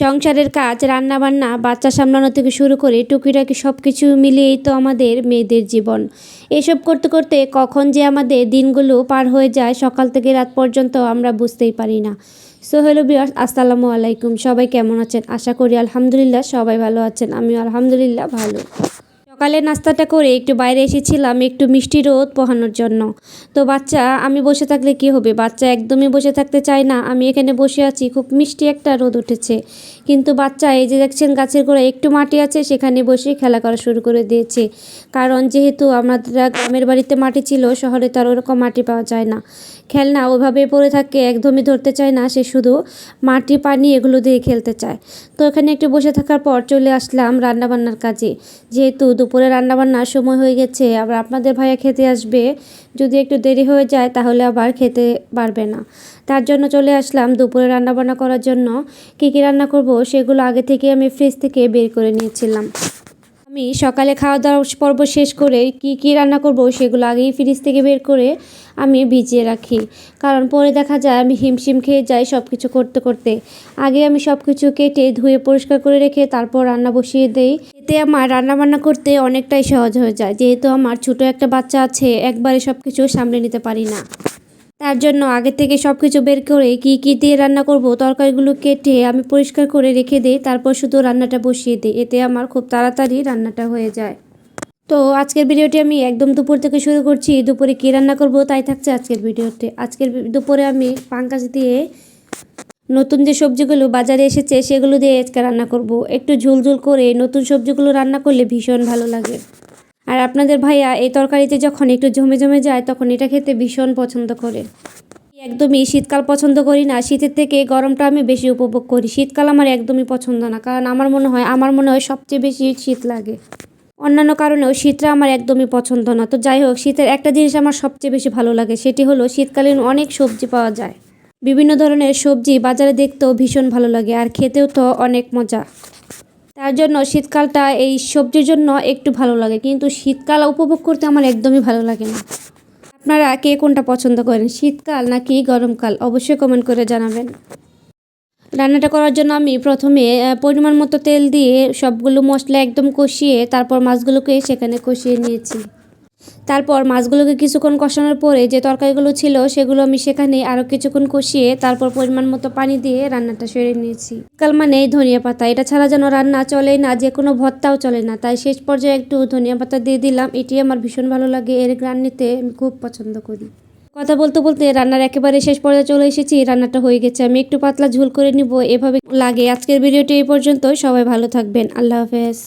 সংসারের কাজ, রান্নাবান্না, বাচ্চা সামলানো থেকে শুরু করে টুকিটাকি সব কিছু মিলিয়েই তো আমাদের মেয়েদের জীবন। এসব করতে করতে কখন যে আমাদের দিনগুলো পার হয়ে যায় সকাল থেকে রাত পর্যন্ত আমরা বুঝতেই পারি না। সো হ্যালো বিয়ার্স আসসালামু আলাইকুম। সবাই কেমন আছেন? আশা করি আলহামদুলিল্লাহ সবাই ভালো আছেন। আমিও আলহামদুলিল্লাহ ভালো। সকালে নাস্তাটা করে একটু বাইরে এসেছিলাম একটু মিষ্টি রোদ পোহানোর জন্য। তো বাচ্চা, আমি বসে থাকলে কি হবে? বাচ্চা একদমই বসে থাকতে চায় না। আমি এখানে বসে আছি, খুব মিষ্টি একটা রোদ উঠেছে। কিন্তু বাচ্চা, এই যে দেখছেন গাছের গোড়ায় একটু মাটি আছে, সেখানে বসে খেলা করা শুরু করে দিয়েছে। কারণ যেহেতু আমাদের গ্রামের বাড়িতে মাটি ছিল, শহরে তো আর ওরকম মাটি পাওয়া যায় না। খেলনা ওভাবে পড়ে থাকে, একদমই ধরতে চায় না, সে শুধু মাটি, পানি এগুলো দিয়ে খেলতে চায়। তো এখানে একটু বসে থাকার পর চলে আসলাম রান্নাবান্নার কাজে। যেহেতু দুপুরে রান্নাবান্নার সময় হয়ে গেছে, আবার আপনাদের ভাইয়া খেতে আসবে। যদি একটু দেরি হয়ে যায়, তাহলে আবার খেতে পারবে না। তার জন্য চলে আসলাম দুপুরে রান্নাবান্না করার জন্য। কী কী রান্না করব, সেগুলো আগে থেকে আমি ফ্রিজ থেকে বের করে নিয়েছিলাম। আমি সকালে খাওয়া দাওয়া পর্ব শেষ করে কি কি রান্না করব সেগুলো আগেই ফ্রিজ থেকে বের করে আমি ভিজিয়ে রাখি। কারণ পরে দেখা যায় আমি হিমশিম খেয়ে যাই সব কিছু করতে করতে। আগে আমি সব কিছু কেটে ধুয়ে পরিষ্কার করে রেখে তারপর রান্না বসিয়ে দেই। এতে আমার রান্না বান্না করতে অনেকটাই সহজ হয়ে যায়। যেহেতু আমার ছোট একটা বাচ্চা আছে, একবারে সব কিছু সামলে নিতে পারি না। তার জন্য আগে থেকে সব কিছু বের করে কি কি দিয়ে রান্না করব, তরকারিগুলো কেটে আমি পরিষ্কার করে রেখে দিই, তারপর শুধু রান্নাটা বসিয়ে দিই। এতে আমার খুব তাড়াতাড়ি রান্নাটা হয়ে যায়। তো আজকের ভিডিওটি আমি একদম দুপুর থেকে শুরু করছি। দুপুরে কী রান্না করব তাই থাকছে আজকের ভিডিওতে। আজকের দুপুরে আমি পাঙ্কাশ দিয়ে নতুন যে সবজিগুলো বাজারে এসেছে, সেগুলো দিয়ে আজকে রান্না করব। একটু ঝুলঝুল করে নতুন সবজিগুলো রান্না করলে ভীষণ ভালো লাগে। আর আপনাদের ভাইয়া এই তরকারিতে যখন একটু জমে জমে যায়, তখন এটা খেতে ভীষণ পছন্দ করে। একদমই শীতকাল পছন্দ করি না। শীতের থেকে গরমটা আমি বেশি উপভোগ করি। শীতকাল আমার একদমই পছন্দ না, কারণ আমার মনে হয়, আমার মনে হয় সবচেয়ে বেশি শীত লাগে। অন্যান্য কারণেও শীতটা আমার একদমই পছন্দ না। তো যাই হোক, শীতের একটা জিনিস আমার সবচেয়ে বেশি ভালো লাগে, সেটি হলো শীতকালীন অনেক সবজি পাওয়া যায়। বিভিন্ন ধরনের সবজি বাজারে দেখতেও ভীষণ ভালো লাগে, আর খেতেও তো অনেক মজা। তার জন্য শীতকালটা এই সবজির জন্য একটু ভালো লাগে। কিন্তু শীতকাল উপভোগ করতে আমার একদমই ভালো লাগে না। আপনারা কে কোনটা পছন্দ করেন, শীতকাল নাকি গরমকাল? অবশ্যই কমেন্ট করে জানাবেন। রান্নাটা করার জন্য আমি প্রথমে পরিমাণ মতো তেল দিয়ে সবগুলো মশলা একদম কষিয়ে তারপর মাছগুলোকে সেখানে কষিয়ে নিয়েছি। তারপর মাছগুলোকে কিছুক্ষণ কষানোর পরে যে তরকারিগুলো ছিল সেগুলো আমি সেখানে আরও কিছুক্ষণ কষিয়ে তারপর পরিমাণ মতো পানি দিয়ে রান্নাটা সেরে নিয়েছি। কাল মানে ধনিয়া পাতা। এটা ছাড়া যেন রান্না চলে না, যে কোনো ভর্তাও চলে না। তাই শেষ পর্যায়ে একটু ধনিয়া পাতা দিয়ে দিলাম। এটি আমার ভীষণ ভালো লাগে। এর গ্রান নিতে আমি খুব পছন্দ করি। কথা বলতে বলতে রান্নার একেবারে শেষ পর্যায়ে চলে এসেছি। রান্নাটা হয়ে গেছে। আমি একটু পাতলা ঝোল করে নিব। এভাবে লাগে। আজকের ভিডিওটি এই পর্যন্ত সবাই ভালো থাকবেন। আল্লাহ হাফেজ।